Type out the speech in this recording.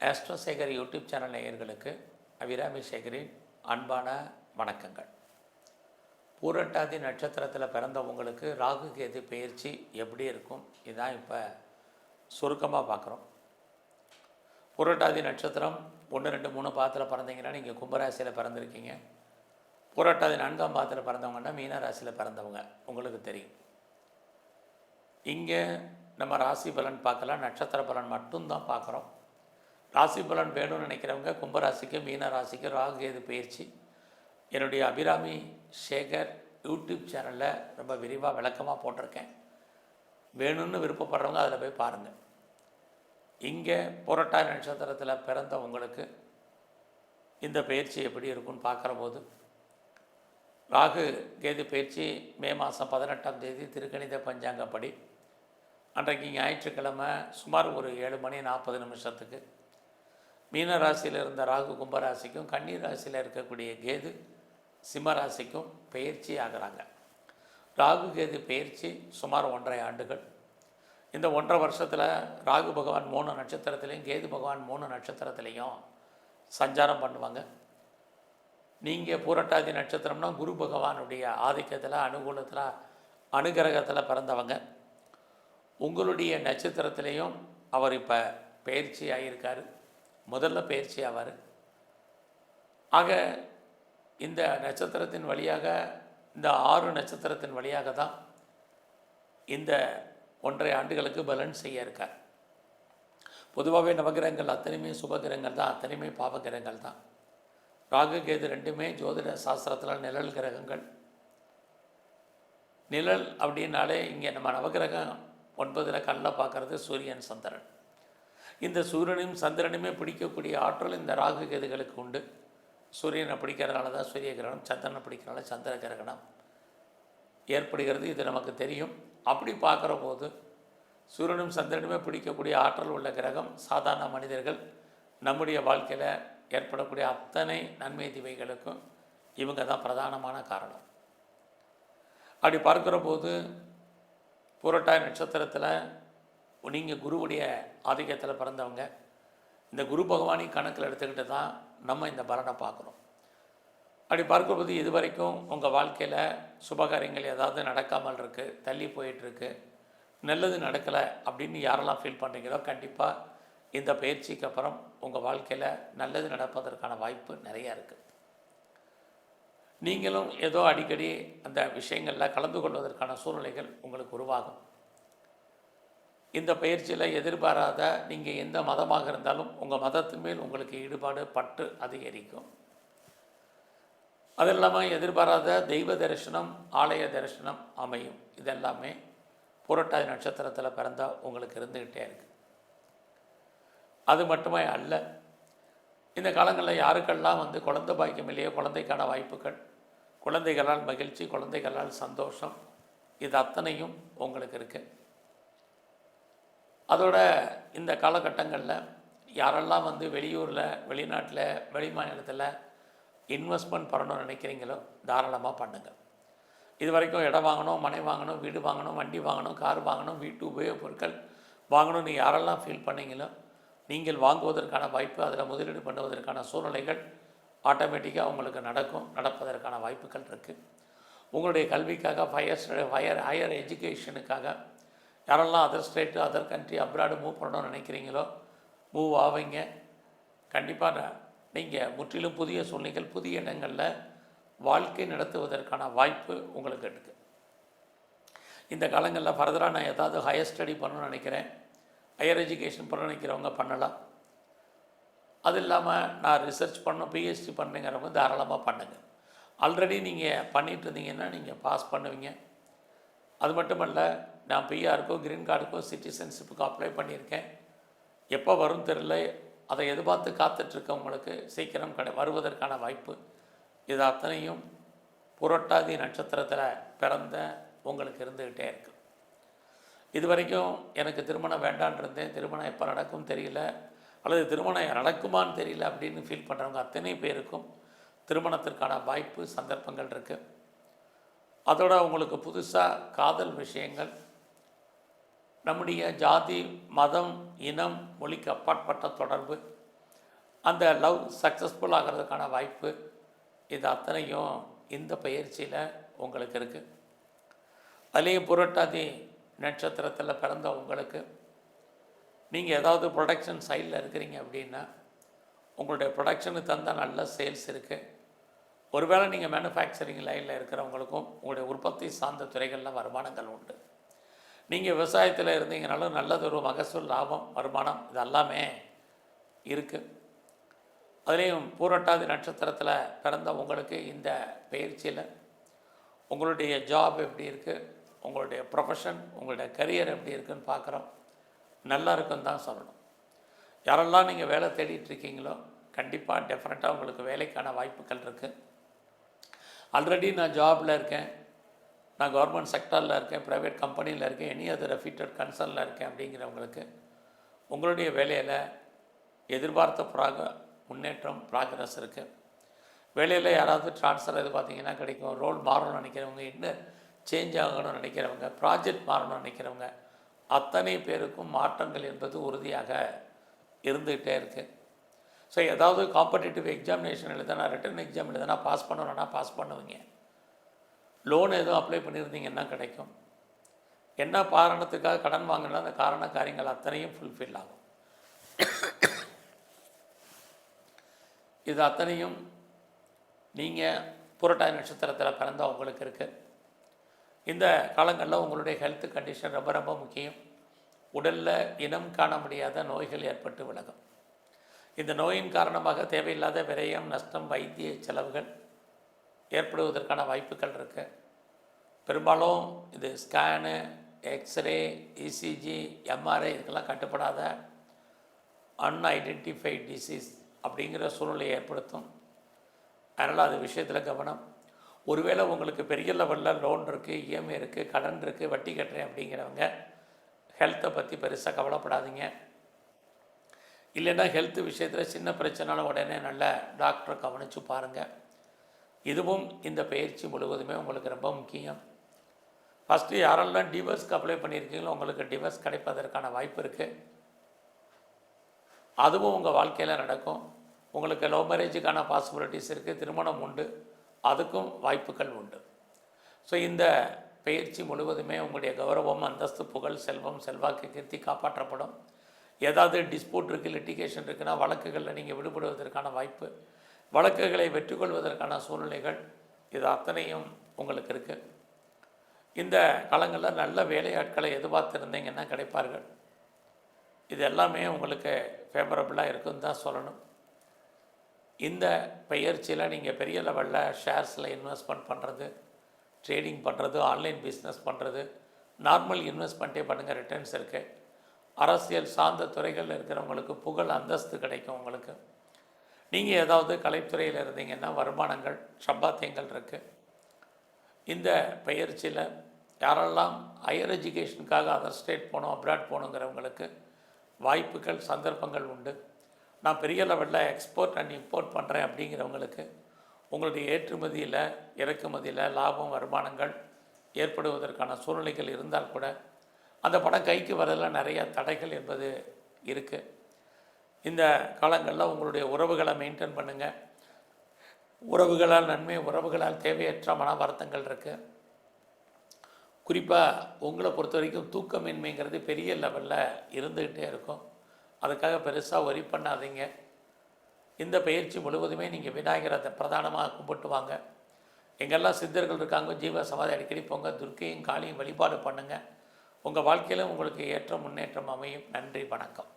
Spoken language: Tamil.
ஆஸ்ட்ரோசேகர் யூடியூப் சேனல் நேயர்களுக்கு அபிராமி சேகரின் அன்பான வணக்கங்கள். பூரட்டாதி நட்சத்திரத்தில் பிறந்தவங்களுக்கு ராகு கேது பயிற்சி எப்படி இருக்கும்? இதுதான் இப்போ சுருக்கமாக பார்க்குறோம் பூரட்டாதி நட்சத்திரம் ஒன்று ரெண்டு மூணு பாதத்தில் பிறந்தீங்கன்னா நீங்கள் கும்பராசியில் பிறந்திருக்கீங்க. பூரட்டாதி நான்காம் பாதத்தில் பிறந்தவங்கன்னா மீனராசியில் பிறந்தவங்க. உங்களுக்கு தெரியும். இங்கே நம்ம ராசி பலன் பார்க்கலாம். நட்சத்திர பலன் மட்டும்தான் பார்க்குறோம். ராசி பலன் வேணும்னு நினைக்கிறவங்க கும்பராசிக்கு மீன ராசிக்கு ராகு கேது பயிற்சி. என்னுடைய அபிராமி சேகர் யூடியூப் சேனலில் ரொம்ப விரிவாக விளக்கமாக போட்டிருக்கேன். வேணும்னு விருப்பப்படுறவங்க அதில் போய் பாருங்கள் இங்கே புரட்டா நட்சத்திரத்தில் பிறந்த உங்களுக்கு இந்த பயிற்சி எப்படி இருக்குன்னு பார்க்குற போது ராகு கேது பயிற்சி மே மாதம் பதினெட்டாம் தேதி திருக்கணித பஞ்சாங்கப்படி. அன்றைக்கு ஞாயிற்றுக்கிழமை சுமார் ஒரு ஏழு மணி நாற்பது நிமிஷத்துக்கு மீன ராசியில் இருந்த ராகு கும்பராசிக்கும் கன்னி ராசியில் இருக்கக்கூடிய கேது சிம்ம ராசிக்கும் ஆகிறாங்க. ராகு கேது பயிற்சி சுமார் ஒன்றரை ஆண்டுகள். இந்த ஒன்றரை வருஷத்தில் ராகு பகவான் மூணு நட்சத்திரத்துலேயும் கேது பகவான் மூணு நட்சத்திரத்துலேயும் சஞ்சாரம் பண்ணுவாங்க. நீங்கள் பூரட்டாதி நட்சத்திரம்னா குரு பகவானுடைய ஆதிக்கத்தில் அனுகூலத்தில் அனுகிரகத்தில் பிறந்தவங்க. உங்களுடைய நட்சத்திரத்திலையும் அவர் இப்போ பயிற்சி ஆகியிருக்காரு முதல்ல பயிற்சி ஆவார். ஆக இந்த நட்சத்திரத்தின் வழியாக இந்த ஆறு நட்சத்திரத்தின் வழியாக தான் இந்த ஒன்றரை ஆண்டுகளுக்கு பலன் செய்ய இருக்கார். பொதுவாகவே நவகிரகங்கள் அத்தனையுமே சுபகிரகங்கள் தான் அத்தனையுமே பாவகிரகங்கள் தான். ராகு கேது ரெண்டுமே ஜோதிட சாஸ்திரத்தில் நிழல் கிரகங்கள். நிழல் அப்படின்னாலே இங்கே நம்ம நவகிரகம் ஒன்பதில் கண்ணில் பார்க்குறது சூரியன் சந்திரன். இந்த சூரியனையும் சந்திரனுமே பிடிக்கக்கூடிய ஆற்றல் இந்த ராகு கேதுகளுக்கு உண்டு. சூரியனை பிடிக்கிறதுனால தான் சூரிய கிரகணம் சந்திரனை பிடிக்கிறனால சந்திர கிரகணம் ஏற்படுகிறது. இது நமக்கு தெரியும். அப்படி பார்க்குற போது சூரியனும் சந்திரனுமே பிடிக்கக்கூடிய ஆற்றல் உள்ள கிரகம் சாதாரண மனிதர்கள். நம்முடைய வாழ்க்கையில் ஏற்படக்கூடிய அத்தனை நன்மை திவைகளுக்கும் இவங்க தான் பிரதானமான காரணம். அப்படி பார்க்குற போது புரட்டாய் நட்சத்திரத்தில் நீங்கள் குருவுடைய ஆதிக்கத்தில் பிறந்தவங்க இந்த குரு பகவானையும் கணக்கில் எடுத்துக்கிட்டு தான் நம்ம இந்த பலனை பார்க்குறோம் அப்படி பார்க்கும்போது இது வரைக்கும் உங்கள் வாழ்க்கையில் சுபகாரியங்கள் ஏதாவது நடக்காமல் இருக்குது தள்ளி போயிட்டுருக்கு நல்லது நடக்கலை அப்படின்னு யாரெல்லாம் ஃபீல் பண்ணுறீங்களோ கண்டிப்பாக இந்த பயிற்சிக்கு அப்புறம் உங்கள் வாழ்க்கையில் நல்லது நடப்பதற்கான வாய்ப்பு நிறையா இருக்குது நீங்களும் ஏதோ அடிக்கடி அந்த விஷயங்களில் கலந்து கொள்வதற்கான சூழ்நிலைகள் உங்களுக்கு உருவாகும். இந்த பயிற்சியில் எதிர்பாராத நீங்கள் எந்த மதமாக இருந்தாலும் உங்கள் மதத்தின் மேல் உங்களுக்கு ஈடுபாடு பட்டு அதிகரிக்கும். அது இல்லாமல் எதிர்பாராத தெய்வ தரிசனம் ஆலய தரிசனம் அமையும். இதெல்லாமே புரட்டாதி நட்சத்திரத்தில் பிறந்தால் உங்களுக்கு இருந்துக்கிட்டே இருக்குது அது மட்டுமே அல்ல இந்த காலங்களில் யாருக்கெல்லாம் வந்து குழந்தை பாக்கியம் இல்லையோ குழந்தைக்கான வாய்ப்புகள் குழந்தைகளால் மகிழ்ச்சி குழந்தைகளால் சந்தோஷம் இது அத்தனையும் உங்களுக்கு இருக்குது அதோட இந்த காலகட்டங்களில் யாரெல்லாம் வந்து வெளியூரில் வெளிநாட்டில் வெளி மாநிலத்தில் இன்வெஸ்ட்மெண்ட் பண்ணணும்னு நினைக்கிறீங்களோ தாராளமாக பண்ணுங்கள் இது வரைக்கும் இடம் வாங்கணும் மனை வாங்கணும் வீடு வாங்கணும் வண்டி வாங்கணும் கார் வாங்கணும் வீட்டு உபயோகப் பொருட்கள் வாங்கணும்னு யாரெல்லாம் ஃபீல் பண்ணீங்களோ நீங்கள் வாங்குவதற்கான வாய்ப்பு அதில் முதலீடு பண்ணுவதற்கான சூழ்நிலைகள் ஆட்டோமேட்டிக்காக உங்களுக்கு நடக்கும் நடப்பதற்கான வாய்ப்புகள் இருக்குது உங்களுடைய கல்விக்காக ஃபயர் ஃபயர் ஹையர் எஜுகேஷனுக்காக யாரெல்லாம் other state other country abroad move பண்ணணும்னு நினைக்கிறீங்களோ மூவ் ஆவீங்க. கண்டிப்பாக நீங்கள் முற்றிலும் புதிய சூழ்நிலைகள் புதிய இடங்களில் வாழ்க்கை நடத்துவதற்கான வாய்ப்பு உங்களுக்கு இருக்குது இந்த காலங்களில் ஃபர்தராக நான் ஏதாவது ஹையர் ஸ்டடி பண்ணணும்னு நினைக்கிறேன். ஹையர் எஜுகேஷன் பண்ண நினைக்கிறவங்க பண்ணலாம். அது இல்லாமல் நான் ரிசர்ச் பண்ணணும் பிஹெச்டி பண்ணுங்கிறவங்க தாராளமாக பண்ணுங்கள் ஆல்ரெடி நீங்கள் பண்ணிகிட்டு இருந்தீங்கன்னா நீங்கள் பாஸ் பண்ணுவீங்க. அது மட்டுமல்ல நான் பிஆருக்கோ க்ரீன் கார்டுக்கோ சிட்டிசன்ஷிப்புக்கோ அப்ளை பண்ணியிருக்கேன். எப்போ வரும் தெரில அதை எதிர்பார்த்து காத்துட்ருக்கவங்களுக்கு சீக்கிரம் கடை வருவதற்கான வாய்ப்பு. இது அத்தனையும் புரட்டாதி நட்சத்திரத்தில் பிறந்த உங்களுக்கு இருந்துக்கிட்டே இருக்கு. இது வரைக்கும் எனக்கு திருமணம் வேண்டான் இருந்தேன். திருமணம் எப்போ நடக்கும் தெரியல. அல்லது திருமணம் நடக்குமான்னு தெரியல அப்படின்னு ஃபீல் பண்ணுறவங்க அத்தனை பேருக்கும் திருமணத்திற்கான வாய்ப்பு சந்தர்ப்பங்கள் இருக்குது அதோட உங்களுக்கு புதுசாக காதல் விஷயங்கள் நம்முடைய ஜாதி மதம் இனம் மொழிக்கு அப்பாற்பட்ட தொடர்பு அந்த லவ் சக்ஸஸ்ஃபுல் ஆகிறதுக்கான வாய்ப்பு இது அத்தனையும் இந்த பயிற்சியில் உங்களுக்கு இருக்குது அதுலேயும் புரட்டாதி நட்சத்திரத்தில் பிறந்த உங்களுக்கு நீங்கள் ஏதாவது ப்ரொடக்ஷன் சைடில் இருக்கிறீங்க அப்படின்னா உங்களுடைய ப்ரொடக்ஷனுக்கு தந்த நல்ல சேல்ஸ் இருக்குது ஒருவேளை நீங்கள் மேனுஃபேக்சரிங் லைனில் இருக்கிறவங்களுக்கும் உங்களுடைய உற்பத்தி சார்ந்த துறைகளில் வருமானங்கள் உண்டு. நீங்கள் விவசாயத்தில் இருந்தீங்கனாலும் நல்லதொரு மகசூல் லாபம் வருமானம் இது எல்லாமே இருக்குது அதுலேயும் பூரட்டாதி நட்சத்திரத்தில் பிறந்த உங்களுக்கு இந்த பயிற்சியில் உங்களுடைய ஜாப் எப்படி இருக்குது உங்களுடைய ப்ரொஃபஷன் உங்களுடைய கரியர் எப்படி இருக்குன்னு பார்க்குறோம் நல்லா இருக்குன்னு தான் சொல்லணும். யாரெல்லாம் நீங்கள் வேலை தேடிட்டு இருக்கீங்களோ கண்டிப்பாக டெஃபினட்டாக உங்களுக்கு வேலைக்கான வாய்ப்புகள் இருக்குது ஆல்ரெடி நான் ஜாபில் இருக்கேன். நான் கவர்மெண்ட் செக்டரில் இருக்கேன் ப்ரைவேட் கம்பெனியில் இருக்கேன் எனி அதர் ரெஃபிட்டட் கன்சர்னில் இருக்கேன் அப்படிங்கிறவங்களுக்கு உங்களுடைய வேலையில் எதிர்பார்த்த ப்ராக முன்னேற்றம் ப்ராக்ரஸ் இருக்குது வேலையில் யாராவது ட்ரான்ஸ்ஃபர் இது பார்த்தீங்கன்னா கிடைக்கும். ரோல் மாறணும்னு நினைக்கிறவங்க இன்னும் சேஞ்ச் ஆகணும்னு நினைக்கிறவங்க ப்ராஜெக்ட் மாறணும்னு நினைக்கிறவங்க அத்தனை பேருக்கும் மாற்றங்கள் என்பது உறுதியாக இருந்துகிட்டே இருக்குது ஸோ ஏதாவது காம்படிட்டிவ் எக்ஸாமினேஷன் எழுதுனா ரிட்டன் எக்ஸாம் எழுதுனா பாஸ் பண்ணணும்னா பாஸ் பண்ணுவீங்க. லோன் எதுவும் அப்ளை பண்ணியிருந்தீங்கன்னா கிடைக்கும்? என்ன காரணத்துக்காக கடன் வாங்கினா அந்த காரண காரியங்கள் அத்தனையும் ஃபுல்ஃபில் ஆகும். இது அத்தனையும் நீங்கள் புரட்டாய் நட்சத்திரத்தில் பிறந்த உங்களுக்கு இருக்குது இந்த காலங்களில் உங்களுடைய ஹெல்த் கண்டிஷன் ரொம்ப ரொம்ப முக்கியம். உடலில் இனம் காண முடியாத நோய்கள் ஏற்பட்டு விலகும். இந்த நோயின் காரணமாக தேவையில்லாத விரயம் நஷ்டம் வைத்திய செலவுகள் ஏற்படுவதற்கான வாய்ப்புகள் இருக்குது பெரும்பாலும் இது ஸ்கேனு எக்ஸ்ரே இசிஜி எம்ஆர்ஐ இதுக்கெல்லாம் கட்டுப்படாத அன்ஐடென்டிஃபைட் டிசீஸ் அப்படிங்கிற சூழ்நிலையை ஏற்படுத்தும். அதனால் அது விஷயத்தில் கவனம். ஒருவேளை உங்களுக்கு பெரிய லெவலில் லோன் இருக்குது இஎம்ஐ இருக்குது கடன் இருக்குது வட்டி கட்டுறேன் அப்படிங்கிறவங்க ஹெல்த்தை பற்றி பெருசாக கவலைப்படாதீங்க. இல்லைன்னா ஹெல்த் விஷயத்தில் சின்ன பிரச்சனைனால உடனே நல்ல டாக்டரை கவனித்து பாருங்கள் இதுவும் இந்த பயிற்சி முழுவதுமே உங்களுக்கு ரொம்ப முக்கியம். ஃபஸ்ட்டு யாரெல்லாம் டிவர்ஸ்க்கு அப்ளை பண்ணியிருக்கீங்களோ உங்களுக்கு டிவர்ஸ் கிடைப்பதற்கான வாய்ப்பு இருக்குது அதுவும் உங்கள் வாழ்க்கையில் நடக்கும். உங்களுக்கு லவ் மேரேஜுக்கான பாசிபிலிட்டிஸ் இருக்குது திருமணம் உண்டு. அதுக்கும் வாய்ப்புகள் உண்டு. ஸோ இந்த பயிற்சி முழுவதுமே உங்களுடைய கௌரவம் அந்தஸ்து புகழ் செல்வம் செல்வாக்கு கீர்த்தி காப்பாற்றப்படும். ஏதாவது டிஸ்பியூட் இருக்குது லிட்டிகேஷன் இருக்குன்னா வழக்குகளில் நீங்கள் விடுபடுவதற்கான வாய்ப்பு. வழக்குகளை வெற்றி கொள்வதற்கான சூழ்நிலைகள் இது அத்தனையும் உங்களுக்கு இருக்குது இந்த காலங்களில் நல்ல வேலையாட்களை எதிர்பார்த்துருந்தீங்கன்னா கிடைப்பார்கள்? இது எல்லாமே உங்களுக்கு ஃபேவரபுளாக இருக்குன்னு தான் சொல்லணும். இந்த பயிற்சியில் நீங்கள் பெரிய லெவலில் ஷேர்ஸில் இன்வெஸ்ட்மெண்ட் பண்ணுறது ட்ரேடிங் பண்ணுறது ஆன்லைன் பிஸ்னஸ் பண்ணுறது நார்மல் இன்வெஸ்ட்மெண்ட்டே பண்ணுங்கள் ரிட்டர்ன்ஸ் இருக்குது அரசியல் சார்ந்த துறைகளில் இருக்கிறவங்களுக்கு புகழ் அந்தஸ்து கிடைக்கும் உங்களுக்கு. நீங்கள் ஏதாவது கலைத்துறையில் இருந்தீங்கன்னா வருமானங்கள் சம்பாத்தியங்கள் இருக்குது இந்த பயிற்சியில் யாரெல்லாம் ஹையர் எஜுகேஷனுக்காக அதர் ஸ்டேட் போகணும் அப்ராட் போகணுங்கிறவங்களுக்கு வாய்ப்புகள் சந்தர்ப்பங்கள் உண்டு. நான் பெரிய லெவலில் எக்ஸ்போர்ட் அண்ட் இம்போர்ட் பண்ணுறேன் அப்படிங்கிறவங்களுக்கு உங்களுடைய ஏற்றுமதியில் இறக்குமதியில் லாபம் வருமானங்கள் ஏற்படுவதற்கான சூழ்நிலைகள் இருந்தால் கூட அந்த படம் கைக்கு வரதில் நிறைய தடைகள் என்பது இருக்குது இந்த காலங்களில் உங்களுடைய உறவுகளை மெயின்டைன் பண்ணுங்கள் உறவுகளால் நன்மை உறவுகளால் தேவையற்ற மன வருத்தங்கள் இருக்குது குறிப்பாக உங்களை பொறுத்த வரைக்கும் தூக்கமின்மைங்கிறது பெரிய லெவலில் இருந்துக்கிட்டே இருக்கும். அதுக்காக பெருசாக ஒரி பண்ணாதீங்க. இந்த பயிற்சி முழுவதுமே நீங்கள் விநாயகரை பிரதானமாக கும்பிட்டு வாங்க. எங்கெல்லாம் சித்தர்கள் இருக்காங்க ஜீவ சமாதி அடிக்கடி போங்க துர்க்கையும் காளியும் வழிபாடு பண்ணுங்கள் உங்கள் வாழ்க்கையிலும் உங்களுக்கு ஏற்ற முன்னேற்றம் அமையும். நன்றி வணக்கம்.